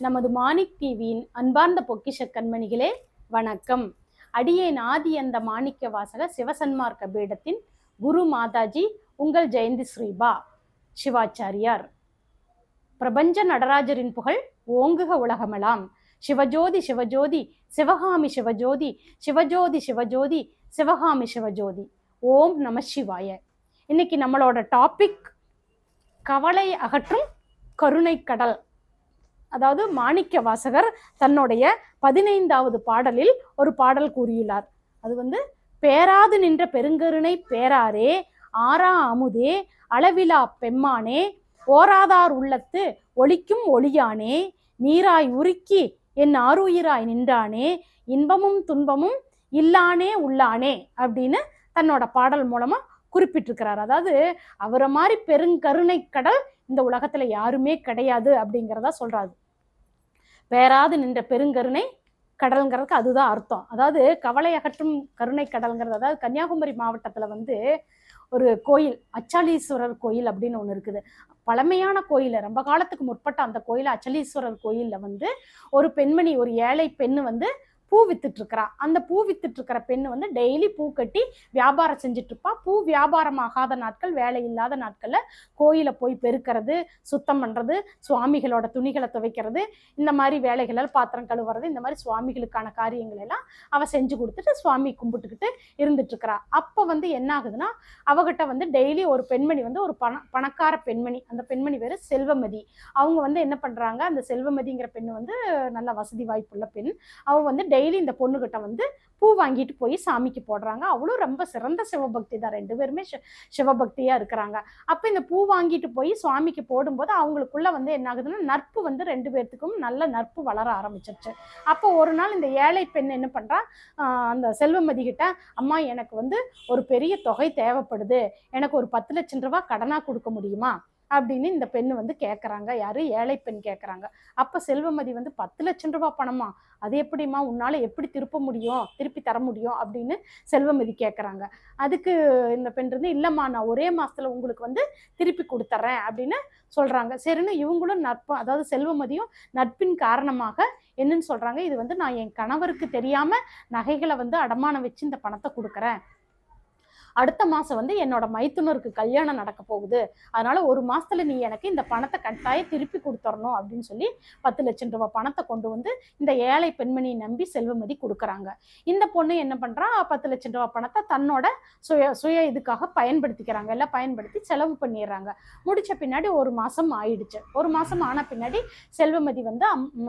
நமது மாணிக் டிவியின் அன்பார்ந்த பொக்கிஷ கண்மணிகளே வணக்கம். அடியேன் ஆதி அந்த மாணிக்க வாசக சிவசன்மார்க்க பீடத்தின் குரு மாதாஜி உங்கள் ஜெயந்தி ஸ்ரீபா சிவாச்சாரியார். பிரபஞ்ச நடராஜரின் புகழ் ஓங்குக உலகமெலாம். சிவஜோதி சிவஜோதி சிவகாமி சிவஜோதி சிவஜோதி சிவஜோதி சிவகாமி சிவஜோதி. ஓம் நம சிவாய. இன்னைக்கு நம்மளோட டாபிக் கவலை அகற்றும் கருணை கடல். அதாவது மாணிக்க வாசகர் தன்னுடைய பதினைந்தாவது பாடலில் ஒரு பாடல் கூறியுள்ளார். அது வந்து பேராது நின்ற பெருங்கருணை பேராரே ஆரா அமுதே அளவிலா பெம்மானே ஓராதார் உள்ளத்து ஒளிக்கும் ஒளியானே நீராய் உருக்கி என் ஆருயிராய் நின்றானே இன்பமும் துன்பமும் இல்லானே உள்ளானே அப்படின்னு தன்னோட பாடல் மூலமா குறிப்பிட்டிருக்கிறார். அதாவது அவரை மாதிரி பெருங்கருணை கடல் இந்த உலகத்துல யாருமே கிடையாது அப்படிங்கிறதா சொல்றாரு. பேராது நின்ற பெருங்கருணை கடல்ங்கிறதுக்கு அதுதான் அர்த்தம். அதாவது கவலை அகற்றும் கருணை கடல்ங்கிறது அதாவது கன்னியாகுமரி மாவட்டத்துல வந்து ஒரு கோயில் அச்சாலீஸ்வரர் கோயில் அப்படின்னு ஒன்று இருக்குது. பழமையான கோயில் ரொம்ப காலத்துக்கு முற்பட்ட அந்த கோயில் அச்சலீஸ்வரர் கோயிலில் வந்து ஒரு பெண்மணி ஒரு ஏழை பெண்ணு வந்து பூ வித்துட்டு இருக்கிறா அந்த பூ வித்துட்டு இருக்கிற பெண் வந்து டெய்லி பூ கட்டி வியாபாரம் செஞ்சுட்டு இருப்பா பூ வியாபாரம் ஆகாத நாட்கள் வேலை இல்லாத நாட்களில் கோயிலை போய் பெருக்கிறது சுத்தம் பண்றது சுவாமிகளோட துணிகளை துவைக்கிறது இந்த மாதிரி வேலைகள் பாத்திரம் கழுவுறது இந்த மாதிரி சுவாமிகளுக்கான காரியங்கள் எல்லாம் அவ செஞ்சு கொடுத்துட்டு சுவாமி கும்பிட்டுக்கிட்டு இருந்துட்டு இருக்கிறா அப்ப வந்து என்ன ஆகுதுன்னா அவகிட்ட வந்து டெய்லி ஒரு பெண்மணி வந்து ஒரு பண பணக்கார பெண்மணி. அந்த பெண்மணி பேரு செல்வமதி. அவங்க வந்து என்ன பண்றாங்க அந்த செல்வமதிங்கிற பெண் வந்து நல்ல வசதி வாய்ப்புள்ள பெண். அவங்க வந்து டெய்லி இந்த பொண்ணுகிட்ட வந்து பூ வாங்கிட்டு போய் சாமிக்கு போடுறாங்க. அவளும் ரொம்ப சிறந்த சிவபக்தி தான். ரெண்டு பேருமே சிவபக்தியாக இருக்கிறாங்க. அப்போ இந்த பூ வாங்கிட்டு போய் சுவாமிக்கு போடும்போது அவங்களுக்குள்ள வந்து என்ன ஆகுதுன்னா நட்பு வந்து ரெண்டு பேர்த்துக்கும் நல்ல நட்பு வளர ஆரம்பிச்சிருச்சு. அப்போ ஒரு நாள் இந்த ஏழை பெண் என்ன பண்ணுறா அந்த செல்வமதி கிட்ட அம்மா எனக்கு வந்து ஒரு பெரிய தொகை தேவைப்படுது. எனக்கு ஒரு பத்து லட்சம் ரூபா கடனாக கொடுக்க முடியுமா? அப்படின்னு இந்த பெண் வந்து கேட்குறாங்க யாரு? ஏழை பெண் கேட்குறாங்க அப்போ செல்வமதி வந்து பத்து லட்சம் ரூபாய் பணமா? அது எப்படிம்மா? உன்னால் எப்படி திருப்ப முடியும்? திருப்பி தர முடியும்? அப்படின்னு செல்வமதி கேட்குறாங்க அதுக்கு இந்த பெண் இருந்து இல்லைம்மா நான் ஒரே மாதத்தில் உங்களுக்கு வந்து திருப்பி கொடுத்துட்றேன் அப்படின்னு சொல்கிறாங்க சரின்னு இவங்களும் நட்பு அதாவது செல்வமதியும் நட்பின் காரணமாக என்னன்னு சொல்கிறாங்க இது வந்து நான் என் கணவருக்கு தெரியாமல் நகைகளை வந்து அடமானம் வச்சு இந்த பணத்தை கொடுக்குறேன். அடுத்த மாசம் வந்து என்னோட மைத்துனருக்கு கல்யாணம் நடக்க போகுது. அதனால ஒரு மாசத்துல நீ எனக்கு இந்த பணத்தை கட்டாயம் திருப்பி கொடுத்துடணும் அப்படின்னு சொல்லி பத்து லட்சம் ரூபாய் பணத்தை கொண்டு வந்து இந்த ஏழை பெண்மணியை நம்பி செல்வமதி கொடுக்குறாங்க. இந்த பொண்ணு என்ன பண்றா? பத்து லட்சம் ரூபாய் பணத்தை தன்னோட சுய சுய இதுக்காக பயன்படுத்திக்கிறாங்க. எல்லாம் பயன்படுத்தி செலவு பண்ணிடுறாங்க. முடிச்ச பின்னாடி ஒரு மாசம் ஆயிடுச்சு. ஒரு மாசம் ஆன பின்னாடி செல்வமதி வந்து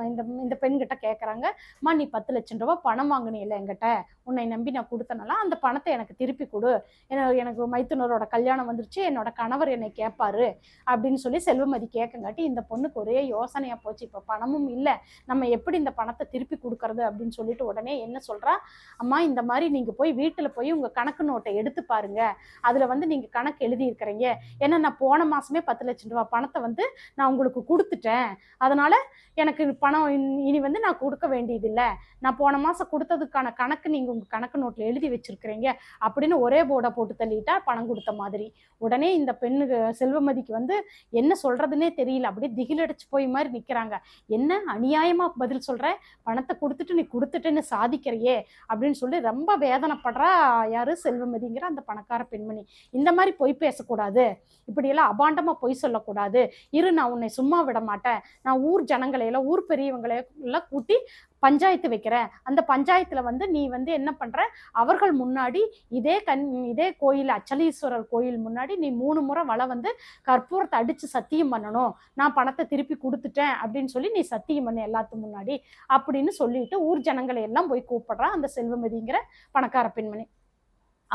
இந்த இந்த பெண்கிட்ட கேட்குறாங்க அம்மா நீ பத்து லட்சம் ரூபாய் பணம் வாங்கினீல்ல என்கிட்ட. உன்னை நம்பி நான் கொடுத்தனால அந்த பணத்தை எனக்கு திருப்பி கொடு. என- எனக்கு மைத்துனரோட கல்யாணம் வந்துருச்சு என்னோட கணவர் என்னை கேட்பாரு அப்படின்னு சொல்லி செல்வமதி கேட்கங்காட்டி இந்த பொண்ணுக்கு ஒரே யோசனையாக போச்சு இப்போ பணமும் இல்லை நம்ம எப்படி இந்த பணத்தை திருப்பி கொடுக்கறது அப்படின்னு சொல்லிட்டு உடனே என்ன சொல்கிறா அம்மா இந்த மாதிரி நீங்கள் போய் வீட்டில் போய் உங்கள் கணக்கு நோட்டை எடுத்து பாருங்க. அதில் வந்து நீங்கள் கணக்கு எழுதியிருக்கிறீங்க. ஏன்னா நான் போன மாதமே பத்து லட்சம் ரூபா பணத்தை வந்து நான் உங்களுக்கு கொடுத்துட்டேன். அதனால் எனக்கு பணம் இனி- இனி வந்து நான் கொடுக்க வேண்டியதில்லை. நான் போன மாதம் கொடுத்ததுக்கான கணக்கு நீங்கள் உங்கள் கணக்கு நோட்டில் எழுதி வச்சிருக்கிறீங்க அப்படின்னு ஒரே போர்டை போட்டு தள்ளிட்டா பணம் கொடுத்த மாதிரி. உடனே இந்த பெண்ணுக்கு செல்வமதிக்கு வந்து என்ன சொல்கிறதுனே தெரியல. அப்படியே திகிலடிச்சு போய் மாதிரி நிற்கிறாங்க என்ன? அநியாயமாக பதில் சொல்கிற பணத்தை கொடுத்துட்டு நீ கொடுத்துட்டேன்னு சாதிக்கிறியே? அப்படின்னு சொல்லி ரொம்ப வேதனைப்படுறா யாரு? செல்வமதிங்கிற அந்த பணக்கார பெண்மணி. இந்த மாதிரி பொய் பேசக்கூடாது. இப்படியெல்லாம் அபாண்டமாக பொய் சொல்லக்கூடாது. இரு நான் உன்னை சும்மா விட மாட்டேன். நான் ஊர் ஜனங்களையெல்லாம் ஊர் பெரியவங்களையெல்லாம் கூட்டி பஞ்சாயத்து வைக்கிறேன் அந்த பஞ்சாயத்துல வந்து நீ வந்து என்ன பண்ற? அவர்கள் முன்னாடி இதே கண் இதே கோயில் அச்சலீஸ்வரர் கோயில் முன்னாடி நீ மூணு முறை வலை வந்து கற்பூரத்தை அடிச்சு சத்தியம் பண்ணணும். நான் பணத்தை திருப்பி கொடுத்துட்டேன் அப்படின்னு சொல்லி நீ சத்தியம் பண்ணு எல்லாத்து முன்னாடி அப்படின்னு சொல்லிட்டு ஊர் ஜனங்களை எல்லாம் போய் கூப்பிடுறான் அந்த செல்வமதிங்கிற பணக்கார பெண்மணி.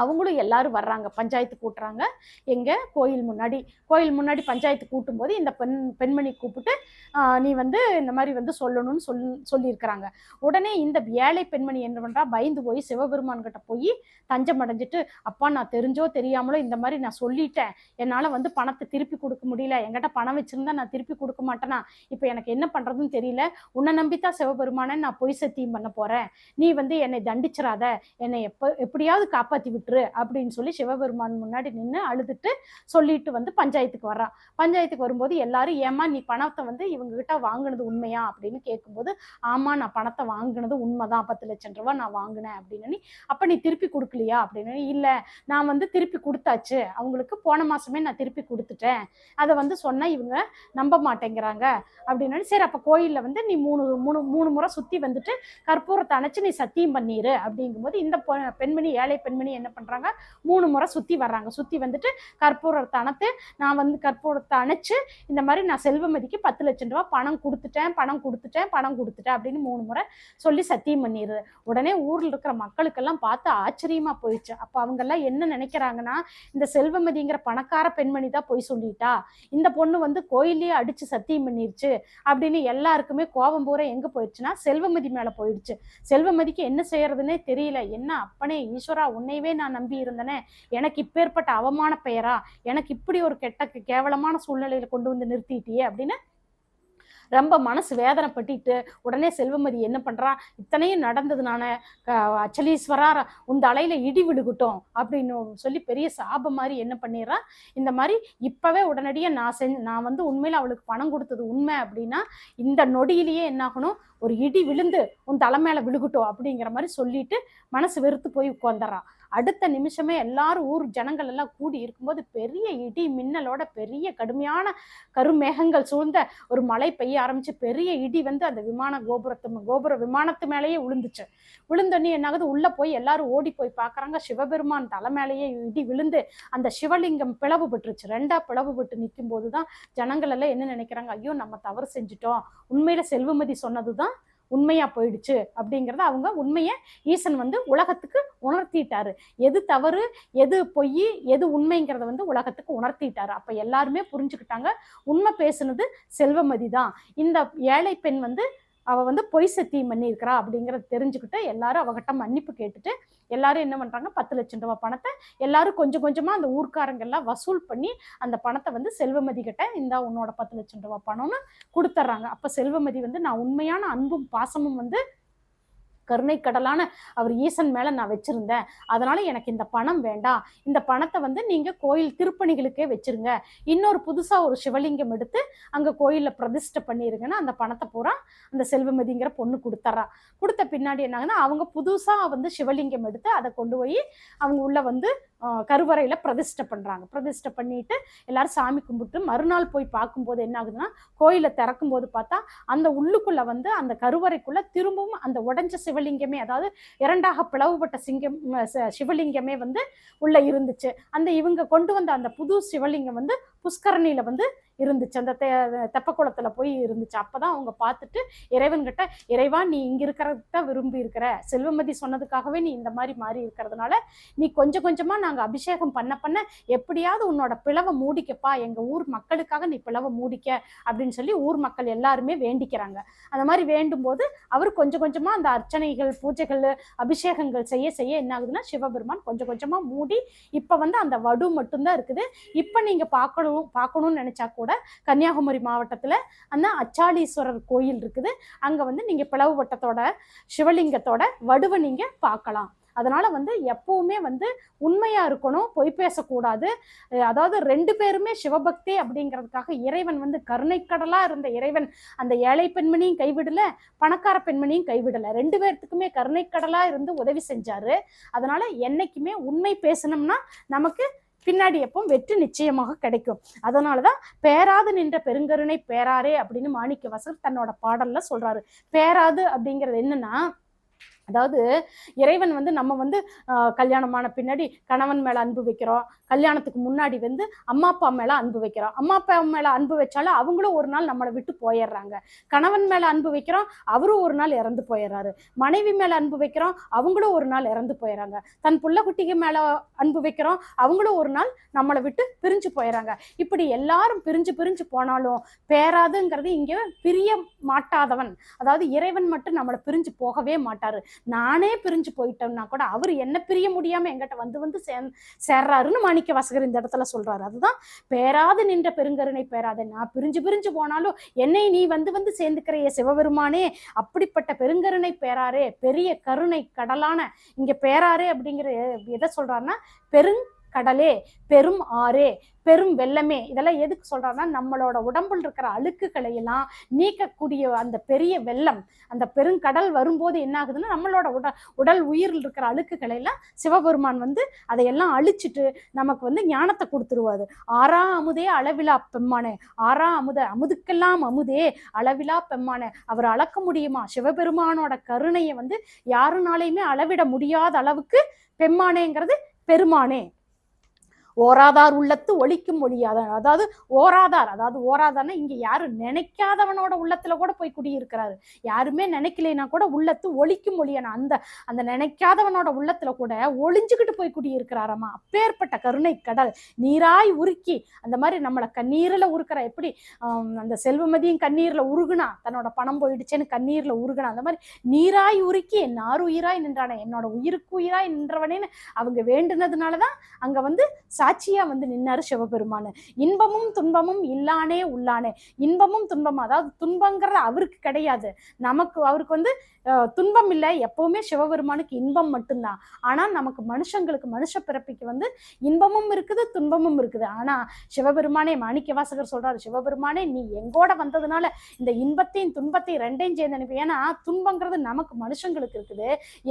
அவங்களும் எல்லாரும் வர்றாங்க பஞ்சாயத்து கூட்டுறாங்க. எங்கள் கோயில் முன்னாடி. கோயில் முன்னாடி பஞ்சாயத்து கூட்டும்போது இந்த பெண் பெண்மணி கூப்பிட்டு நீ வந்து இந்த மாதிரி வந்து சொல்லணும்னு சொல் சொல்லியிருக்கிறாங்க. உடனே இந்த ஏழை பெண்மணி என்ன பண்ணுறா பயந்து போய் சிவபெருமான் கிட்ட போய் தஞ்சம் அடைஞ்சிட்டு அப்பா நான் தெரிஞ்சோ தெரியாமலோ இந்த மாதிரி நான் சொல்லிட்டேன். என்னால் வந்து பணத்தை திருப்பி கொடுக்க முடியல. என்கிட்ட பணம் வச்சுருந்தா நான் திருப்பி கொடுக்க மாட்டேனா? இப்போ எனக்கு என்ன பண்ணுறதுன்னு தெரியல. உன்னை நம்பித்தான் சிவபெருமானை நான் பொய் சத்தியம் பண்ண போகிறேன் நீ வந்து என்னை தண்டிச்சிடாத என்னை எப்போ எப்படியாவது காப்பாற்றி விட்டு விட்டுரு அப்படின்னு சொல்லி சிவபெருமான் முன்னாடி நின்று அழுதுட்டு சொல்லிட்டு வந்து பஞ்சாயத்துக்கு வர்றான். பஞ்சாயத்துக்கு வரும்போது எல்லாரும் ஏமா நீ பணத்தை வந்து இவங்க கிட்ட வாங்கினது உண்மையா? அப்படின்னு கேட்கும்போது ஆமா நான் பணத்தை வாங்கினது உண்மைதான். பத்து லட்சம் ரூபா நான் வாங்கினேன். அப்படின்னு அப்ப நீ திருப்பி கொடுக்கலையா? அப்படின்னு இல்ல நான் வந்து திருப்பி கொடுத்தாச்சு. அவங்களுக்கு போன மாசமே நான் திருப்பி கொடுத்துட்டேன். அதை வந்து சொன்னா இவங்க நம்ப மாட்டேங்கிறாங்க. அப்படின்னு சரி அப்ப கோயில்ல வந்து நீ மூணு மூணு மூணு முறை சுத்தி வந்துட்டு கற்பூரத்தை அணைச்சு நீ சத்தியம் பண்ணிடு அப்படிங்கும்போது இந்த பெண்மணி ஏழை பெண்மணி என்ன பண்ணுறாங்க மூணு முறை சுற்றி வர்றாங்க. சுற்றி வந்துட்டு கற்பூரத்தை அணைத்து நான் வந்து கற்பூரத்தை அணைச்சு இந்த மாதிரி நான் செல்வமதிக்கு பத்து லட்சம் ரூபா பணம் கொடுத்துட்டேன் பணம் கொடுத்துட்டேன் பணம் கொடுத்துட்டேன் அப்படின்னு மூணு முறை சொல்லி சத்தியம் பண்ணிடுது. உடனே ஊரில் இருக்கிற மக்களுக்கெல்லாம் பார்த்து ஆச்சரியமாக போயிடுச்சு. அப்போ அவங்கெல்லாம் என்ன நினைக்கிறாங்கன்னா இந்த செல்வமதிங்கிற பணக்கார பெண்மணி தான் போய் சொல்லிட்டா. இந்த பொண்ணு வந்து கோயிலையே அடித்து சத்தியம் பண்ணிருச்சு அப்படின்னு எல்லாருக்குமே கோபம் பூரா எங்கே போயிடுச்சுன்னா செல்வமதி மேலே போயிடுச்சு. செல்வமதிக்கு என்ன செய்யறதுன்னே தெரியல. என்ன அப்பனே ஈஸ்வரா உன்னையவே நான் நம்பி இருந்தேனே? எனக்கு இப்பேற்பட்ட அவமான பெயரா? எனக்கு இப்படி ஒரு கெட்ட கேவலமான சூழ்நிலையில கொண்டு வந்து நிறுத்திட்டியே அப்படின்னு ரொம்ப மனசு வேதனைப்பட்டுட்டு உடனே செல்வமதி என்ன பண்றா? இத்தனையும் நடந்ததுனால க- அச்சலீஸ்வரா உந்த அலையில இடி விழுகட்டும் அப்படின்னு சொல்லி பெரிய சாபம் மாதிரி என்ன பண்ணிடுறா? இந்த மாதிரி இப்பவே உடனடியாக நான் செஞ்சு நான் வந்து உண்மையில அவளுக்கு பணம் கொடுத்தது உண்மை அப்படின்னா இந்த நொடியிலேயே என்னாகணும்? ஒரு இடி விழுந்து உன் தலை மேல விழுகட்டும் அப்படிங்கிற மாதிரி சொல்லிட்டு மனசு வெறுத்து போய் உட்காந்துறான் அடுத்த நிமிஷமே எல்லாரும் ஊர் ஜனங்கள் எல்லாம் கூடி இருக்கும்போது பெரிய இடி மின்னலோட பெரிய கடுமையான கருமேகங்கள் சூழ்ந்த ஒரு மழை பெய்ய ஆரம்பிச்சு பெரிய இடி வந்து அந்த விமான கோபுரத்து கோபுர விமானத்து மேலேயே விழுந்துச்சு விழுந்தோடனே என்னாகுது? உள்ள போய் எல்லாரும் ஓடி போய் பார்க்குறாங்க சிவபெருமான் தலை மேலேயே இடி விழுந்து அந்த சிவலிங்கம் பிளவுபட்டுருச்சு ரெண்டா பிளவுபட்டு நிற்கும் போதுதான் ஜனங்கள் எல்லாம் என்ன நினைக்கிறாங்க? ஐயோ நம்ம தவறு செஞ்சுட்டோம். உண்மையில செல்வமதி சொன்னதுதான் உண்மையா போயிடுச்சு அப்படிங்கறத அவங்க உண்மையை ஈசன் வந்து உலகத்துக்கு உணர்த்திட்டாரு. எது தவறு எது பொய் எது உண்மைங்கிறத வந்து உலகத்துக்கு உணர்த்திட்டாரு. அப்ப எல்லாருமே புரிஞ்சுக்கிட்டாங்க. உண்மை பேசுனது செல்வமதி தான் இந்த ஏழை பெண் வந்து அவ வந்து பொய் சத்தியம் பண்ணியிருக்கிறா அப்படிங்கறத தெரிஞ்சுக்கிட்டு எல்லாரும் அவகிட்ட மன்னிப்பு கேட்டுட்டு எல்லாரும் என்ன பண்றாங்க? பத்து லட்சம் ரூபாய் பணத்தை எல்லாரும் கொஞ்சம் கொஞ்சமா அந்த ஊர்க்காரங்க எல்லாம் வசூல் பண்ணி அந்த பணத்தை வந்து செல்வமதி கிட்ட இந்தா உன்னோட பத்து லட்சம் ரூபாய் பணம்னு கொடுத்துட்றாங்க அப்ப செல்வமதி வந்து நான் உண்மையான அன்பும் பாசமும் வந்து கருணை கடலான அவர் ஈசன் மேல நான் வச்சிருந்தேன். அதனால எனக்கு இந்த பணம் வேண்டாம். இந்த பணத்தை வந்து நீங்க கோயில் திருப்பணிகளுக்கே வச்சிருங்க. இன்னொரு புதுசா ஒரு சிவலிங்கம் எடுத்து அங்க கோயிலில் பிரதிஷ்டை பண்ணிருங்கன்னா அந்த பணத்தை பூரா அந்த செல்வமதிங்கிற பொண்ணு கொடுத்துட்றான் கொடுத்த பின்னாடி என்னாங்கன்னா அவங்க புதுசா வந்து சிவலிங்கம் எடுத்து அதை கொண்டு போய் அவங்க உள்ள வந்து கருவறையில் பிரதிஷ்டை பண்ணுறாங்க பிரதிஷ்டை பண்ணிட்டு எல்லாரும் சாமி கும்பிட்டு மறுநாள் போய் பார்க்கும்போது என்ன ஆகுதுன்னா கோயிலை திறக்கும் போது பார்த்தா அந்த உள்ளுக்குள்ளே வந்து அந்த கருவறைக்குள்ளே திரும்பவும் அந்த உடஞ்ச சிவலிங்கமே அதாவது இரண்டாக பிளவுபட்ட சிங்கம் சிவலிங்கமே வந்து உள்ளே இருந்துச்சு. அந்த இவங்க கொண்டு வந்த அந்த புது சிவலிங்கம் வந்து புஷ்கரணியில் வந்து இருந்துச்சு. அந்த தெ- தெப்பக்குளத்தில் போய் இருந்துச்சு. அப்போ தான் அவங்க பார்த்துட்டு இறைவன்கிட்ட இறைவா நீ இங்கே இருக்கிறத விரும்பி இருக்கிற. செல்வமதி சொன்னதுக்காகவே நீ இந்த மாதிரி மாறி இருக்கிறதுனால நீ கொஞ்சம் கொஞ்சமாக நாங்கள் அபிஷேகம் பண்ண பண்ண எப்படியாவது உன்னோட பிளவை மூடிக்கப்பா. எங்கள் ஊர் மக்களுக்காக நீ பிளவை மூடிக்க. அப்படின்னு சொல்லி ஊர் மக்கள் எல்லாருமே வேண்டிக்கிறாங்க. அந்த மாதிரி வேண்டும் போது அவர் கொஞ்சம் கொஞ்சமாக அந்த அர்ச்சனைகள் பூஜைகள் அபிஷேகங்கள் செய்ய செய்ய என்ன ஆகுதுன்னா சிவபெருமான் கொஞ்சம் கொஞ்சமாக மூடி இப்போ வந்து அந்த வடு மட்டும்தான் இருக்குது. இப்போ நீங்கள் பார்க்கணும் பார்க்கணும்னு நினச்சா கூட கன்னியாகுமரி மாவட்டத்தில் அந்த அச்சாலீஸ்வரர் கோயில் இருக்குது. அங்கே வந்து நீங்கள் பிளவு வட்டத்தோட சிவலிங்கத்தோட வடுவை நீங்கள் பார்க்கலாம். அதனால் வந்து எப்பவுமே வந்து உண்மையாக இருக்கணும் பொய் பேசக்கூடாது. அதாவது ரெண்டு பேருமே சிவபக்தி அப்படிங்கிறதுக்காக இறைவன் வந்து கருணைக்கடலாக இருந்த இறைவன் அந்த ஏழை பெண்மணியும் கைவிடலை பணக்கார பெண்மணியும் கைவிடலை. ரெண்டு பேர்த்துக்குமே கருணைக்கடலாக இருந்து உதவி செஞ்சார். அதனால் என்னைக்குமே உண்மை பேசணும்னா நமக்கு பின்னாடி எப்போ வெற்றி நிச்சயமாக கிடைக்கும். அதனாலதான் பேராது நின்ற பெருங்கருணை பேராரே அப்படின்னு மாணிக்க வசர் தன்னோட பாடல்ல சொல்றாரு. பேராது அப்படிங்கிறது என்னன்னா அதாவது இறைவன் வந்து நம்ம வந்து கல்யாணமான பின்னாடி கணவன் மேல அன்பு வைக்கிறோம். கல்யாணத்துக்கு முன்னாடி வந்து அம்மா அப்பா மேல அன்பு வைக்கிறோம். அம்மா அப்பா மேல அன்பு வச்சாலும் அவங்களும் ஒரு நாள் நம்மளை விட்டு போயிடுறாங்க. கணவன் மேல அன்பு வைக்கிறோம் அவரும் ஒரு நாள் இறந்து போயிடுறாரு. மனைவி மேல அன்பு வைக்கிறோம் அவங்களும் ஒரு நாள் இறந்து போயிடுறாங்க. தன் புள்ள குட்டிக்கு மேல அன்பு வைக்கிறோம் அவங்களும் ஒரு நாள் நம்மளை விட்டு பிரிஞ்சு போயிடுறாங்க. இப்படி எல்லாரும் பிரிஞ்சு பிரிஞ்சு போனாலும் பேராதுங்கிறது இங்க பிரிய மாட்டாதவன். அதாவது இறைவன் மட்டும் நம்மளை பிரிஞ்சு போகவே மாட்டாரு. நானே பிரிஞ்சு போயிட்டோம்னா கூட அவர் என்ன பிரிய முடியாம எங்கிட்ட வந்து வந்து சே சேர்றாருன்னு மாணிக்க வாசகர் இந்த இடத்துல சொல்றாரு. அதுதான் பேராது நின்ற பெருங்கருணை பேராத. நான் பிரிஞ்சு பிரிஞ்சு போனாலும் என்னை நீ வந்து வந்து சேர்ந்துக்கிறைய சிவபெருமானே. அப்படிப்பட்ட பெருங்கருணை பேராரே பெரிய கருணை கடலான இங்க பேராரே அப்படிங்கிற எதை சொல்றாருன்னா பெருங் கடலே பெரும் ஆறே பெரும் வெள்ளமே. இதெல்லாம் எதுக்கு சொல்றாங்கன்னா நம்மளோட உடம்புல இருக்கிற அழுக்குகளை எல்லாம் நீக்கக்கூடிய அந்த பெரிய வெள்ளம் அந்த பெருங்கடல் வரும்போது என்ன ஆகுதுன்னா நம்மளோட உடல் உடல் உயிரில் இருக்கிற அழுக்குகளை எல்லாம் சிவபெருமான் வந்து அதையெல்லாம் அழிச்சிட்டு நமக்கு வந்து ஞானத்தை கொடுத்துருவாரு. ஆறா அமுதே அளவிலா பெம்மானே ஆறா அமுத அமுதுக்கெல்லாம் அமுதே அளவிலா பெம்மானே. அவர் அளக்க முடியுமா? சிவபெருமானோட கருணையை வந்து யாருனாலையுமே அளவிட முடியாத அளவுக்கு பெம்மானேங்கிறது பெருமானே. ஓராதார் உள்ளத்து ஒழிக்கும் ஒழியாத அதாவது ஓராதார் அதாவது ஓராதார்னா இங்க யாரும் நினைக்காதவனோட உள்ளத்துல கூட போய் குடியிருக்கிறாரு. யாருமே நினைக்கலைன்னா கூட உள்ளத்து ஒழிக்கும் ஒழியான அந்த அந்த நினைக்காதவனோட உள்ளத்துல கூட ஒளிஞ்சுக்கிட்டு போய் குடியிருக்கிறாராமா? அப்பேற்பட்ட கருணை கடல் நீராய் உருக்கி அந்த மாதிரி நம்மளை கண்ணீரில் உருக்கிற எப்படி அந்த செல்வமதியும் கண்ணீர்ல உருகுனா தன்னோட பணம் போயிடுச்சேன்னு கண்ணீர்ல உருகுனா அந்த மாதிரி நீராய் உருக்கி என் உயிராய் நின்றானே என்னோட உயிருக்கு உயிராய் நின்றவனேன்னு அவங்க வேண்டுனதுனாலதான் அங்க வந்து சாட்சியா வந்து நின்னாரு சிவபெருமானு. இன்பமும் துன்பமும் இல்லானே உள்ளானே. இன்பமும் துன்பமும் அதாவது துன்பங்கிறது அவருக்கு கிடையாது. நமக்கு அவருக்கு வந்து துன்பம் இல்லை. எப்பவுமே சிவபெருமானுக்கு இன்பம் மட்டும்தான். ஆனா நமக்கு மனுஷங்களுக்கு மனுஷ பிறப்பிக்கு வந்து இன்பமும் இருக்குது துன்பமும் இருக்குது. ஆனா சிவபெருமானே மாணிக்க வாசகர் சொல்றாரு சிவபெருமானே நீ எங்கோட வந்ததுனால இந்த இன்பத்தையும் துன்பத்தையும் ரெண்டையும் சேர்ந்து அனுப்பி ஏன்னா துன்பங்கிறது நமக்கு மனுஷங்களுக்கு இருக்குது.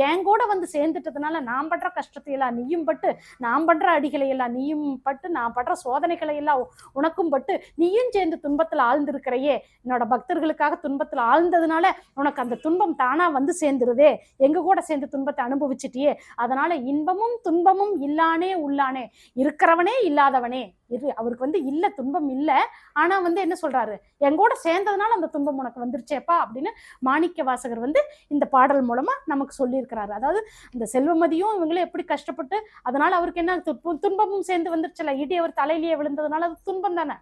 என் கூட வந்து சேர்ந்துட்டதுனால நான் படுற கஷ்டத்தை எல்லாம் நீயும் பட்டு நான் பண்ற அடிகளை எல்லாம் நீயும் பட்டு நான் படுற சோதனைகளை எல்லாம் உனக்கும் பட்டு நீயும் சேர்ந்து துன்பத்துல ஆழ்ந்திருக்கிறையே. என்னோட பக்தர்களுக்காக துன்பத்தில் ஆழ்ந்ததுனால உனக்கு அந்த துன்பம் தானா வந்து சேர்ந்துருதே. எங்க கூட சேர்ந்து துன்பத்தை அனுபவிச்சிட்டியே. அதனால இன்பமும் துன்பமும் இல்லானே உள்ளானே. இருக்கிறவனே இல்லாதவனே. இரு அவருக்கு வந்து இல்ல துன்பம் இல்ல. ஆனா வந்து என்ன சொல்றாரு? எங்கூட சேர்ந்ததுனால அந்த துன்பம் உனக்கு வந்துருச்சேப்பா அப்படின்னு மாணிக்க வாசகர் வந்து இந்த பாடல் மூலமா நமக்கு சொல்லியிருக்கிறாரு. அதாவது இந்த செல்வமதியும் இவங்களும் எப்படி கஷ்டப்பட்டு அதனால அவருக்கு என்ன துன்பமும் சேர்ந்து வந்துருச்சுல இடி அவர் தலையிலேயே விழுந்ததுனால அது துன்பம் தானே?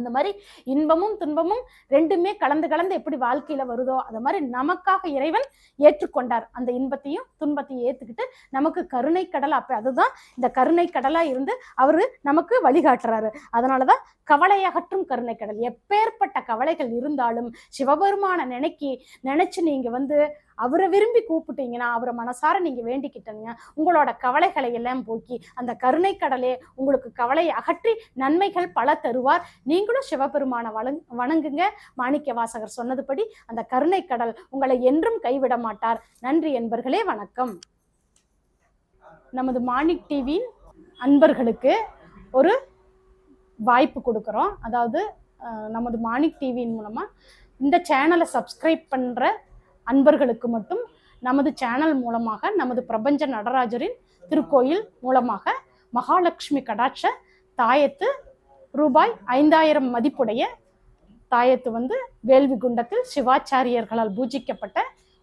அந்த மாதிரி இன்பமும் துன்பமும் ரெண்டுமே கலந்து கலந்து எப்படி வாழ்க்கையில வருதோ அது மாதிரி நமக்காக இறைவன் ஏற்றுக்கொண்டார். அந்த இன்பத்தையும் துன்பத்தையும் ஏத்துக்கிட்டு நமக்கு கருணை கடல் அப்ப அதுதான் இந்த கருணை கடலா இருந்து அவரு நமக்கு வழிகாட்டுறாரு. அதனாலதான் கவலை அகற்றும் கருணை கடல். எப்பேற்பட்ட கவலைகள் இருந்தாலும் சிவபெருமான நினைக்கி நினைச்சு நீங்க வந்து அவரை விரும்பி கூப்பிட்டீங்கன்னா அவரை மனசார நீங்கள் வேண்டிக்கிட்டீங்க. உங்களோட கவலைகளை எல்லாம் போக்கி அந்த கருணை கடலே உங்களுக்கு கவலையை அகற்றி நன்மைகள் பல தருவார். நீங்களும் சிவபெருமான வணங் வணங்குங்க. மாணிக்க வாசகர் சொன்னதுபடி அந்த கருணை கடல் உங்களை என்றும் கைவிட மாட்டார். நன்றி என்பர்களே வணக்கம். நமது மாணிக் டிவியின் அன்பர்களுக்கு ஒரு வாய்ப்பு கொடுக்குறோம். அதாவது நமது மாணிக் டிவியின் மூலமாக இந்த சேனலை சப்ஸ்கிரைப் பண்ணுற அன்பர்களுக்கு மட்டும் நமது சேனல் மூலமாக நமது பிரபஞ்ச நடராஜரின் திருக்கோயில் மூலமாக மகாலட்சுமி கடாட்ச தாயத்து ரூபாய் ஐந்தாயிரம் மதிப்புடைய தாயத்து வந்து வேள்வி குண்டத்தில் சிவாச்சாரியர்களால் பூஜிக்கப்பட்ட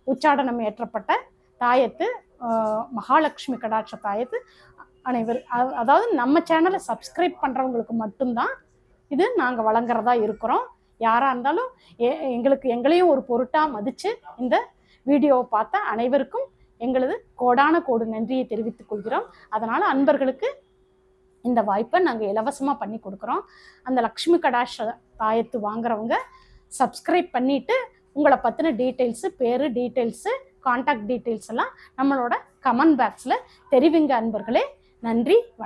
உச்சாடனம் ஏற்றப்பட்ட தாயத்து மகாலட்சுமி கடாட்ச தாயத்து. அனைவர் அதாவது நம்ம சேனலை சப்ஸ்கிரைப் பண்ணுறவங்களுக்கு மட்டும்தான் இது நாங்கள் வழங்குறதா இருக்கிறோம். யாராக இருந்தாலும் எங்களுக்கு எங்களையும் ஒரு பொருட்டாக மதித்து இந்த வீடியோவை பார்த்த அனைவருக்கும் எங்களது கோடான கோடு நன்றியை தெரிவித்துக் கொள்கிறோம். அதனால் அன்பர்களுக்கு இந்த வாய்ப்பை நாங்கள் இலவசமாக பண்ணி கொடுக்குறோம். அந்த லக்ஷ்மி கடாஷ தாயத்து வாங்குறவங்க சப்ஸ்கிரைப் பண்ணிவிட்டு உங்களை பற்றின டீட்டெயில்ஸு பேர் டீட்டெயில்ஸு காண்டாக்ட் டீட்டெயில்ஸ் எல்லாம் நம்மளோட கமெண்ட் பாக்ஸில் தெரிவிங்க அன்பர்களே. நன்றி வணக்கம்.